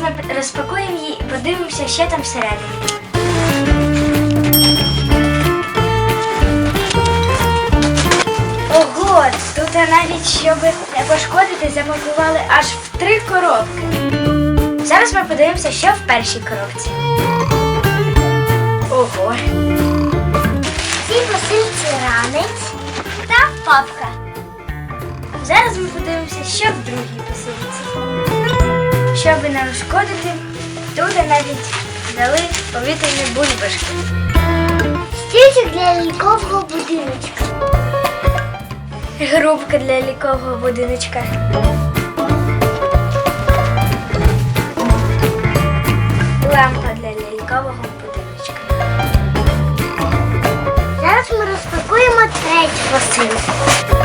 ми розпакуємо її і подивимося, що там всередині. Ого, тут навіть, щоб не пошкодити, запакували аж в три коробки. Зараз ми подивимося, що в першій коробці. Ого. Цій посилці ранець та папка. Зараз ми подивимося, що в другій посилці. Щоб не розшкодити, тут навіть дали повітряні бульбашки. Стільчик для лікового будиночка. Грубка для лікового будиночка. Лампа для лялькового будиночка. Зараз ми розпакуємо третю посилку.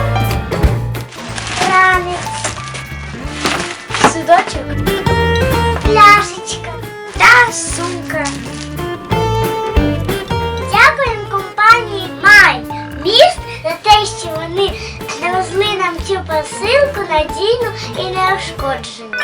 Посилку надійну і неушкоджену.